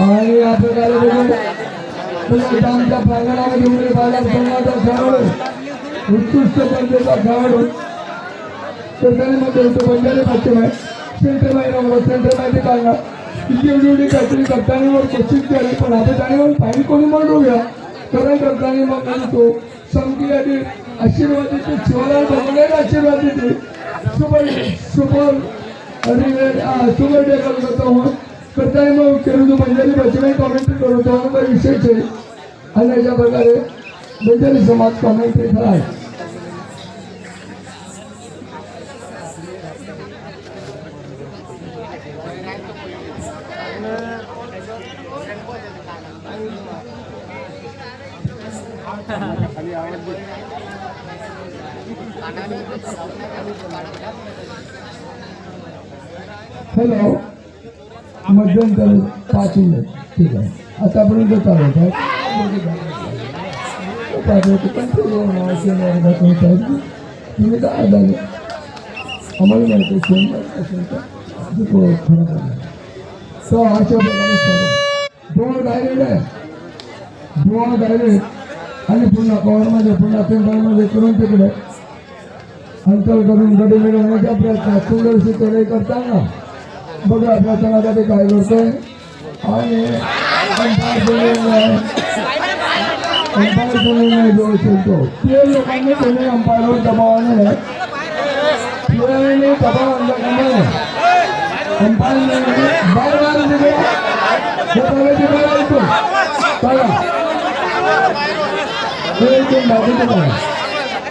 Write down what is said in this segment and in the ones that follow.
आणि या प्रकारे आमच्या प्रांगणामध्ये बाजार संघाचा खेळाडू उत्कृष्ट खेळाडू होतो आहे सेंटर सेंटर ते काढला एवढी एवढी काहीतरी कप्तानीवर कोशिश केली पण आता त्याने मग कोणी म्हणून घ्या कारण कप्तानी मग तो समकी आधी आशीर्वादाचे शिवलाल भगवान आशीर्वाद देते सुपर सुपर आणि सुपर हूँ करता है मैं करूँ तो बंजारी बच्चे में कमेंट करूँ तो मग विशेष है अन्य अशा प्रकारे बंजारी समाज कमेंट कॉमेंट्री है हॅलो मध्यंतर पाच मिनिट ठीक आहे. आतापर्यंत चालत आहे पाठवतो पण तुम्ही काय आधार आम्हाला माहिती अशा प्रकारे दोन डायरेक्ट आहे. दोन डायरेक्ट आणि पुन्हा कव्हरमध्ये पुन्हा सेंटरमध्ये करून तिकडे. अंतर करून गडी मिळवण्याच्या प्रयत्नात सुंदरशी चढाई करताना बघा प्रसंगासाठी काय करतोय आणि अंपायर बोलून अंपायर बोलून जो खेळतो ते लोकांनी कोणी अंपायरवर दबावाने प्लेयरने दबाव आणल्याप्रमाणे अंपायरने बाहेर बाहेर दिले हे बघायचे बघा इथून बघा हे इथून बाजूचं बघा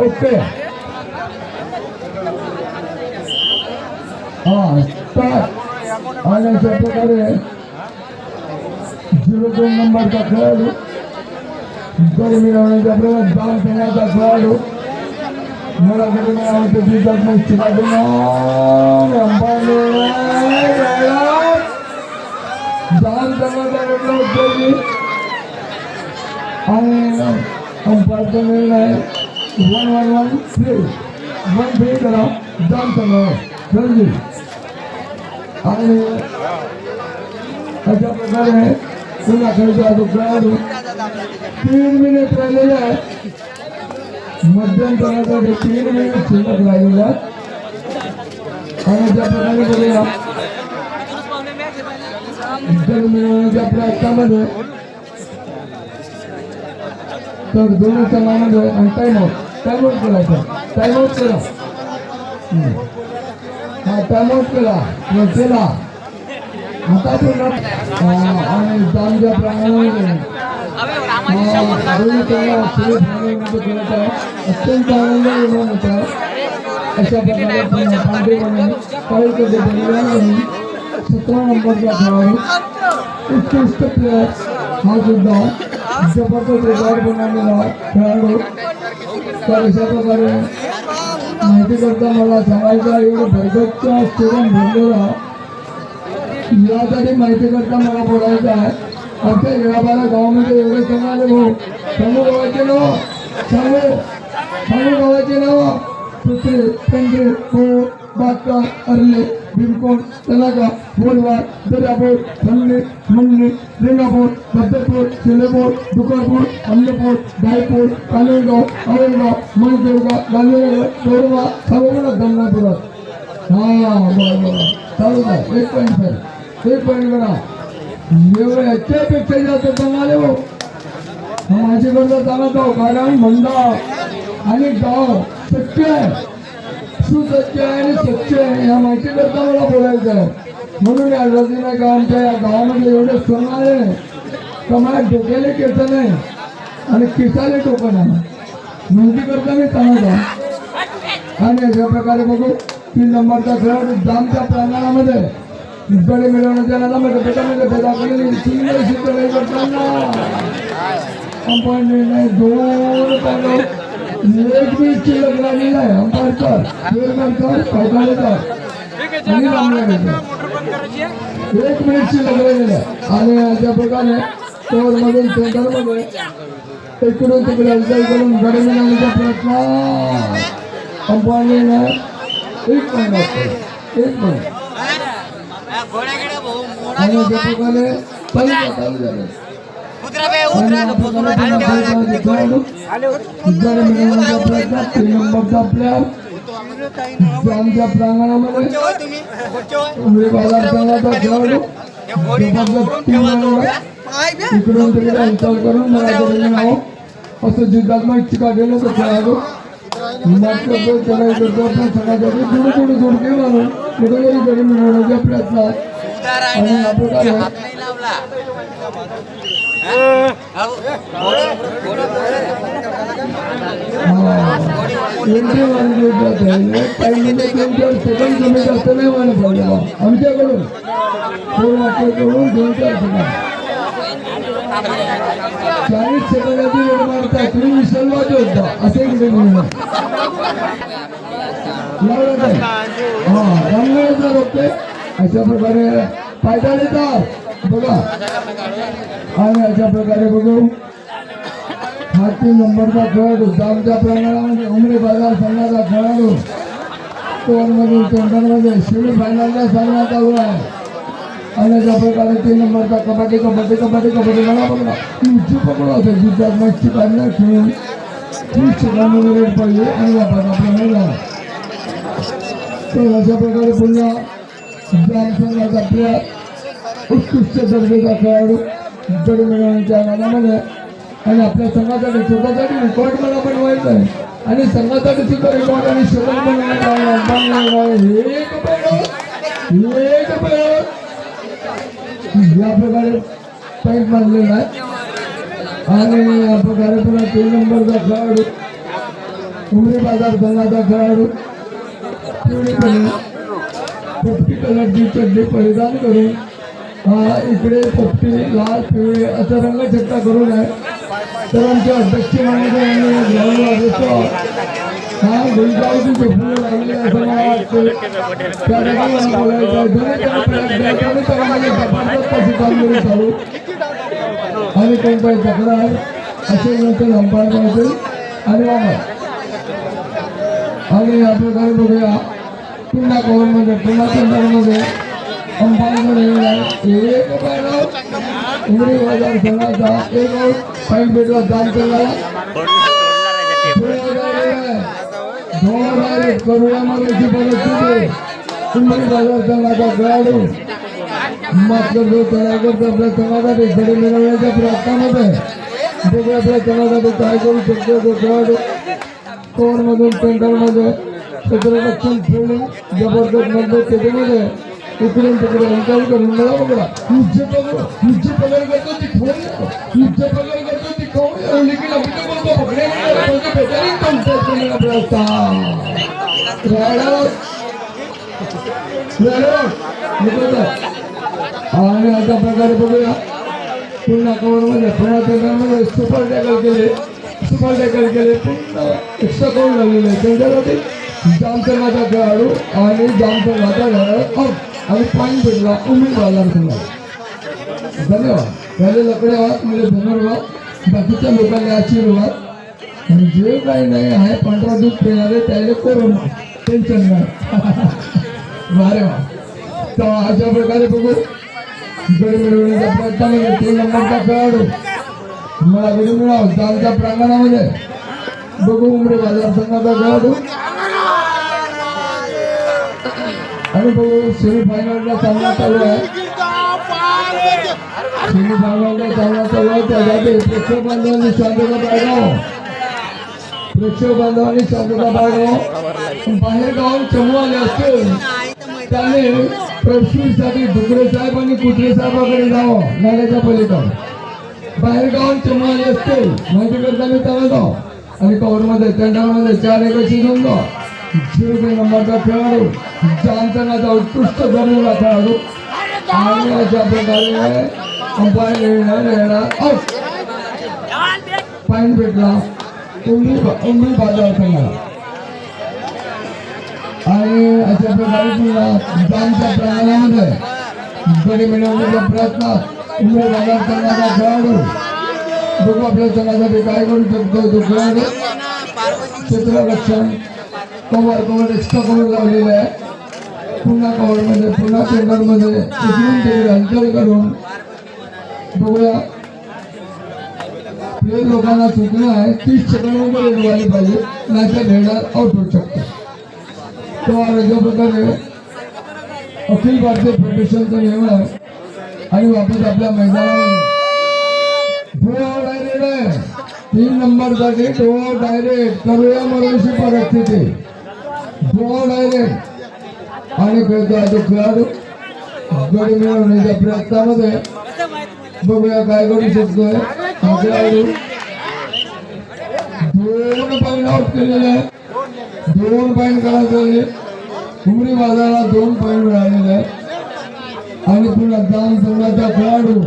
ओके. हा स्टार्ट आणि अशा प्रकारे झिरो दोन नंबरचा खेळाडू. गड मिळवण्याच्या प्रयत्नात जाम करण्याचा खेळाडू. मला कधी नाही आवडते ती जगमग करण्याचा वेगळा आणि अंपायरचा निर्णय. One one one three one three करा जाम करणार रणजी आणि अशा प्रकारे पुन्हा खेळतो खेळाडू तीन मिनिट राहिलेले आहे मध्यंतरासाठी तीन मिनिट शिल्लक राहिलेले आहेत आणि ज्या प्रकारे बघूया जल मिळवण्याच्या प्रयत्नामध्ये तर दोन्ही संघामध्ये आणि टाईम आउट टाइम आउट करायचा टाइम आउट करा हा टाइम आउट केला. व केला. आता ते आणि जामच्या प्रमाणे अत्यंत आनंद निर्माण होत. अशा प्रकारे पुन्हा सतरा नंबरचा खेळाडू उत्कृष्ट प्लेअर हा सुद्धा जबरदस्त रेकॉर्ड बनवलेला खेळाडू. परिषद अशा माहिती करता मला सांगायचं आहे, एवढं भरगतचा स्टेडियम भरलेला यासाठी माहिती करता मला बोलायचं आहे. आमच्या येळाबाला गावामध्ये एवढे संघ भाऊ. सांगू गावाचे नाव सांगू सांगू गावाचे नाव. पृथ्वी पेंढरे कोळ बाका अर्ले भीमकोण तलागा बोलवाड दर्यापूर खंडे मंडे रेंगापूर बद्दपूर शिलेपूर दुकापूर अल्लपूर गायपूर कालेगाव औरंगाव मणदेवगाव गांधीनगर तोरवा सर्व गंगापुरात हा बरं चालू एक पॉईंट सर एक पॉईंट करा. एवढं याच्यापेक्षा जास्त चांगले हो. माझ्याकडलं चालत आहो कारण म्हणता आणि गाव शक्य आहे. सुसत्य आहे आणि सत्य आहे. या माहिती करता मला बोलायचं आहे. म्हणून या रजीना का आमच्या या गावामध्ये एवढे सण आले तर मला डोक्याला केस नाही आणि केसाले टोकन आहे. माहिती करता मी सांगत आहे. आणि अशा प्रकारे बघू तीन नंबरचा खेळ जामच्या प्रांगणामध्ये गडे मिळवण्याच्या नादामध्ये बेटामध्ये भेदा केलेली सुंदर करताना. दोन एक आहे आणि रामनाथकर एक मिनिट. शिल्लक राहिलेलं आहे आणि अशा प्रकारे टोर मधून इकडून तिकडे करून गडे मिळवण्याचा प्रयत्न एक मिनिट एक मिनिट आणि अशा प्रकारे पहिला चालू झालं आमच्या प्रांगणामध्ये. इकडून तिकडे हालचाल करून मला तरी नाव. असं जिद्दात्मक चिका गेलो तो खेळाडू मात्र तो चढाई करतो आपल्या संघासाठी थोडं थोडं जोडके मारून कुठेतरी तरी मिळवण्याच्या प्रयत्नात. आणि या प्रकारे एंट्री मारून सेकंड कमी जास्त नाही. व्हायला पाहिजे आमच्याकडून दोन आपल्याकडून दोन चार सेकंड चाळीस सेकंदाची वेळ मारता तुम्ही विसरवाचे होता असे कुठे म्हणून एवढं काय हा रामगडाचा रोखते अशा प्रकारे फायदा देतात बघा आणि अशा प्रकारे बघू. हा तीन नंबरचा खेळाडू दामच्या प्रमाणामध्ये उमरे बाजार संघाचा खेळाडू. टोरमधील सेंटरमध्ये सेमी फायनलला सामना चालू आहे. आणि अशा प्रकारे तीन नंबरचा कबड्डी कबड्डी कबड्डी कबड्डी. मला बघा तुमची पकडू असेल जिद्दात मच्छी काढणं खेळून. तीस सेकंदामध्ये रेट पडली आणि वापस आपल्या तर अशा प्रकारे पुन्हा जाम संघाचा आपल्या उत्कृष्ट दर्जाचा खेळाडू गडी मिळवण्याच्या नादामध्ये आणि आपल्या संघासाठी स्वतःसाठी रेकॉर्ड मला बनवायचं आहे. आणि संघासाठी सुद्धा रेकॉर्ड आणि शोधन बनवण्यात एक या प्रकारे पॉईंट मारलेला आहे. आणि या प्रकारे पुन्हा तीन नंबरचा खेळाडू उमरी बाजार संघाचा खेळाडू पिवळीपणे पट्टी कलरची चड्डी परिधान करून इकडे पोपटी लाल पिवळे असं रंगछट्टा करून आहे तर आमच्या अध्यक्ष मान्यता यांनी ग्राउंडवर हा गुंजावती फुलं असं मला वाटतं त्या ठिकाणी बोलायचं आहे कामगिरी चालू आणि कोणताही तक्रार असे नंतर अंपायर पाहिजे आणि बाबा आणि या प्रकारे बघूया पुन्हा कॉलमध्ये पुन्हा सेंटरमध्ये एक बॅनर उमरी एक पॉईंट भेटला दान केला दोन डायरेक्ट करुणामालाची परिस्थिती उमरी बाज़ार संघाचा खेळाडू मात्र जो चढाई आपल्या संघासाठी गडी मिळवण्याच्या प्रयत्नामध्ये बघू आपल्या संघासाठी काय करू शकतो तो खेळाडू कोणमधून सेंटरमध्ये क्षेत्ररक्षण फिल्डिंग ज़बरदस्त मज़बूत त्याच्यामध्ये इकडून तिकडे अंतर करून मला बघा युद्ध पकड युद्ध पकड करतो ती खोल युद्ध पकड करतो ती खोल लेकिन अभी तो बोलतो पकडे म्हणजे बेचारी कॉन्टॅक्ट करण्याचा प्रयत्न रायडर रायडर आणि अशा प्रकारे बघूया पुन्हा कव्हरमध्ये पुन्हा त्याच्यामध्ये सुपर टॅकल केले सुपर आणि पाणी भेटला उमेद व्हायला संघाला धन्यवाद. पहिले लकडे आहात म्हणजे धन्यवाद. बाकीच्या लोकांना आशीर्वाद. आणि जे काही नाही आहे पांढरा दूध पिणारे त्याला कोरोना. टेन्शन नाही. वारे वा. तर अशा प्रकारे बघू. गड मिळवण्याचा प्रयत्नामध्ये तीन नंबरचा खेळाडू. मला गडी मिळाव आमच्या प्रांगणामध्ये बघू उमरे बाजार संघाचा खेळाडू. आणि बघू सेमीफायनलला सामना चालू आहे. सेमीफायनलला सामना चालू आहे त्यासाठी प्रेक्षक बांधवांनी शांतता बाळगाव. प्रेक्षक बांधवांनी शांतता बाळगाव. बाहेर गावून चमू आले असतील त्याने प्रसूतीसाठी डुकरे साहेब आणि कुत्रे साहेबाकडे जावं नाल्याच्या पलीकडे. बाहेर गावून चमू आले असतील माहिती करताना त्याला जाऊ आणि कव्हरमध्ये टेंडरमध्ये चार एक शिजून जाऊ नंबरचा खेळाडू जामतानाचा उत्कृष्ट झालेला खेळाडू आणि अशा प्रकारे अंपायर येणार पॉईंट भेटला. उमरी उमरी बाजार संघाला आणि अशा प्रकारे पुन्हा जामच्या प्रांगणामध्ये गडी मिळवण्याच्या प्रयत्नात उमरी बाजार संघाचा खेळाडू बघू आपल्या संघासाठी काय करू शकतो तो खेळाडू? कव्हर कव्हर एक्स्ट्रा कव्हर लावलेलं आहे. पुन्हा कव्हरमध्ये पुन्हा टेंडरमध्ये उचलून त्याची हलचाल करून बघूया. प्लेयर लोकांना सूचना आहे तीस सेकंडमध्ये रेड व्हायला पाहिजे नाहीतर रेडर आउट होऊ शकतो. तो अशा प्रकारे अखिल भारतीय फेडरेशनचा नियम आहे. आणि वापस आपल्या मैदानामध्ये. डो डायरेक्ट आहे. तीन नंबरसाठी डो डायरेक्ट करूया मरोशी परिस्थिती. डो डायरेक्ट आणि खेळतो खेळाडू. गडी मिळवण्याच्या प्रयत्नामध्ये. बघूया काय करू शकतोय. हा खेळाडू. दोन पॉईंट आउट केलेले आहे दोन पॉईंट करायचे उमरी बाजाराला दोन पॉईंट मिळालेले आहेत. आणि पुन्हा दान संघाचा खेळाडू.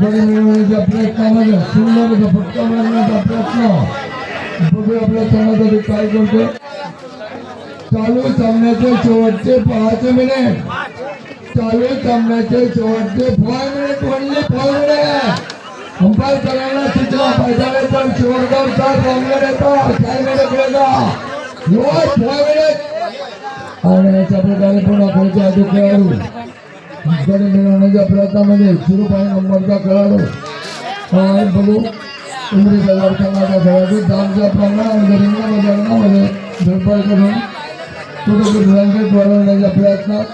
गडी मिळवण्याच्या प्रयत्नामध्ये. सुंदर फटका मारण्याचा प्रयत्न. बघूया आपल्या संघासाठी काय करतो चालू सामन्याचे शेवटचे पाच मिनिट। चालू सामन्याचे शेवटचे म्हणले फाय मिनिट अंपायर करायला सूचना पाहिजे तर शेवटचा सात रंगले येतात काय मिनिट खेळता शेवट फाय मिनिट। आणि अशा प्रकारे पुन्हा आहे तो खेळाडू। गडी मिळवण्याच्या प्रयत्नामध्ये सुरू पाहिजे नंबरचा खेळाडू. आणि बघू. बाज़ार संघाचा खेळाडू. दामच्या प्रमाणामध्ये रिंगणामध्ये अंगणामध्ये धडपड करून कुठे रंगीत वाढवण्याच्या प्रयत्नात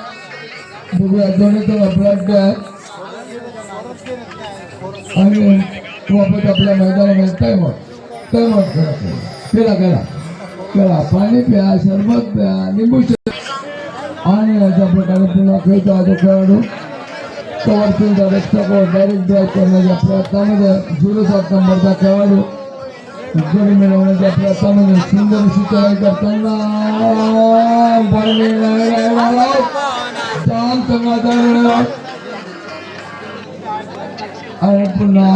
बघूया दोन्ही तर अपराध आहे आणि वापस आपल्या मैदानामध्ये टाइम आउट टाइम आउट करा केला केला केला पाणी प्या सरबत प्या लिंबू शरबत आणि अशा प्रकारे पुन्हा खेळतो आहे तो खेळाडू कवर फिल्डर रक्षकावर डायरेक्ट ड्राईव्ह करण्याच्या प्रयत्नामध्ये झिरो सात नंबरचा खेळाडू गडी मिळवण्याच्या प्रयत्नामध्ये सुंदर अशी चढाई करताना पाणी नाही राहिला. जाम संघाचा निर्णय. आणि पुन्हा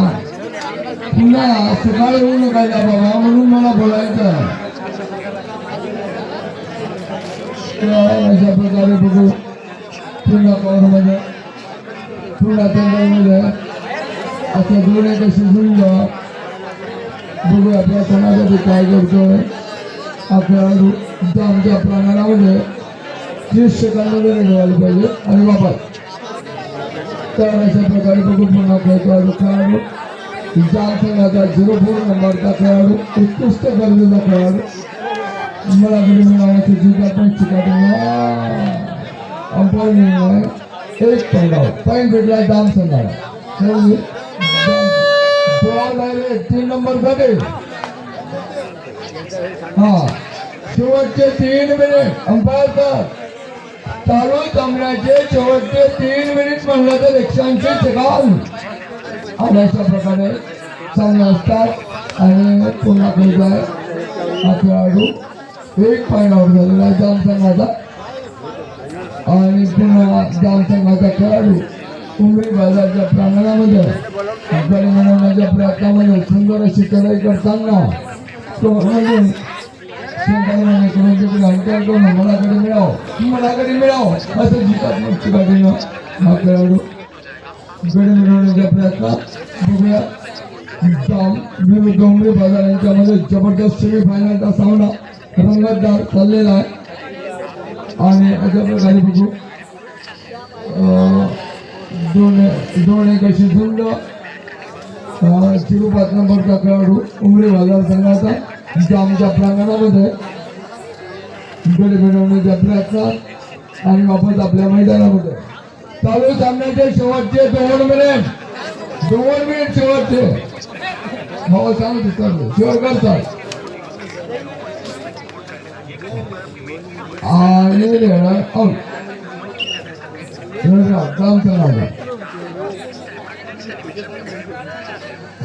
पुन्हा सकाळी येऊ नका त्या बाबा म्हणून मला बोलायचं आहे. तर अशा प्रकारे बघू पुन्हा कवरमध्ये पुन्हा टेंडरमध्ये असं दोन एक शिजून जा बघू आपल्या सणासाठी काय करतोय? हा खेळाडू आमच्या प्रांगणामध्ये तीस सेकंदमध्ये निघायला पाहिजे. आणि वापर. तर अशा प्रकारे बघू पुन्हा खेळतो खेळाडू जाम संघाचा झिरो फोर नंबरचा खेळाडू उत्कृष्ट दर्जाचा खेळाडू. मला घरी मिळावायची जिल्हा पण चिकाटी अंपायर एक पंडाव पॉईंट भेटला जाम संघाला खेळू तीन नंबरसाठी हा शेवटचे तीन मिनिट अंपायर सर चालू सामन्याचे शेवटचे तीन मिनिट म्हणलं तर एकशे ऐंशी सेकंद. आणि अशा प्रकारे सामने असतात. आणि पुन्हा खेळताय हा खेळाडू एक पॉईंट आउट झालेला आहे. जामसंघाचा आणि पुन्हा जामसंघाचा खेळाडू. उमरी बाजारच्या प्रांगणामध्ये गडी मिळवण्याच्या प्रयत्नामध्ये सुंदर अशी चढाई करताना तो म्हणून शेतकऱ्यांनी करून तिकडे मिळाव. मला मिळाव असं जितात मुक्ती पाठीनं हा खेळाडू गडी मिळवण्याच्या प्रयत्नात बघूया. जाम. विरुद्ध उमरी बाजार यांच्यामध्ये जबरदस्त सेमीफायनलचा सामना रंगतदार चाललेला आहे. आणि अशा प्रकारे बघू. दोन दोन एक अशी झुंड. चिरू पाच नंबरचा खेळाडू उमरे बाजार संघाचा. जामच्या प्रांगणामध्ये. गडी मिळवण्याच्या प्रयत्न आणि वापस आपल्या मैदानामध्ये. चालू सामन्याचे शेवटचे दोन मिनिट दोन मिनिट शेवटचे. हो सांगतो सर शेवट करतात आणि रेडर आउट रेडर आउट काम सांगा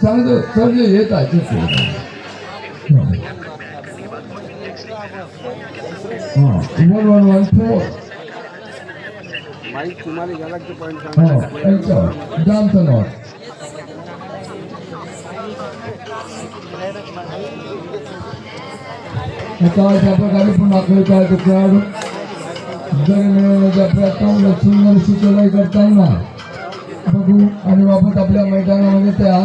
सांगतो सर जे येत आहे ते. One one one four mic तुम्हाला घ्यायला लागते पॉईंट हा यांचं जामचं नाव आता अशा प्रकारे पुन्हा खेळता तो खेळाडू जरी मिळवण्याच्या सूचना करताना बघू आणि वापस आपल्या मैदानामध्ये त्या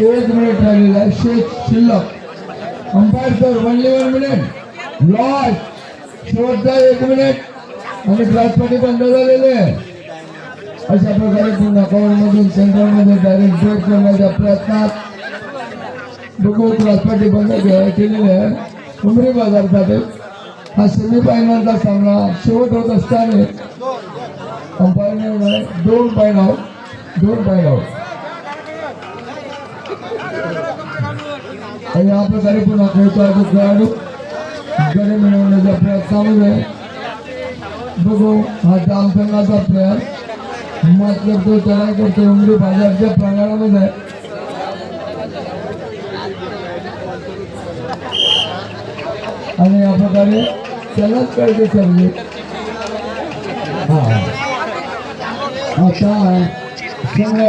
एक मिनिट राहिलेला आहे शेत शिल्लक umpire sir only one minute loss शेवटचा एक मिनिट आणि क्लासपाटी बंद झालेले आहे अशा प्रकारे पुन्हा कॉलमधून सेंटरमध्ये डायरेक्ट ब्रेक करण्याच्या प्रयत्नात बघू क्लासपाटी बंद केलेले आहे उमरी बाजारसाठी हा सेमीफायनलचा सामना शेवट होत असताना अंपायरने दोन पॉईंट आउट दोन पॉईंट आउट आणि या प्रकारे पुन्हा खेळतो आहे खेळाडू. गडे मिळवण्याचा प्रयास चालू आहे. बघू हा जामसंघाचा प्रयास. मत करतो चढाई करतो उमरी बाजारच्या प्रांगणामध्ये. आणि या प्रकारे त्यालाच कळते सर्व हा आता संघ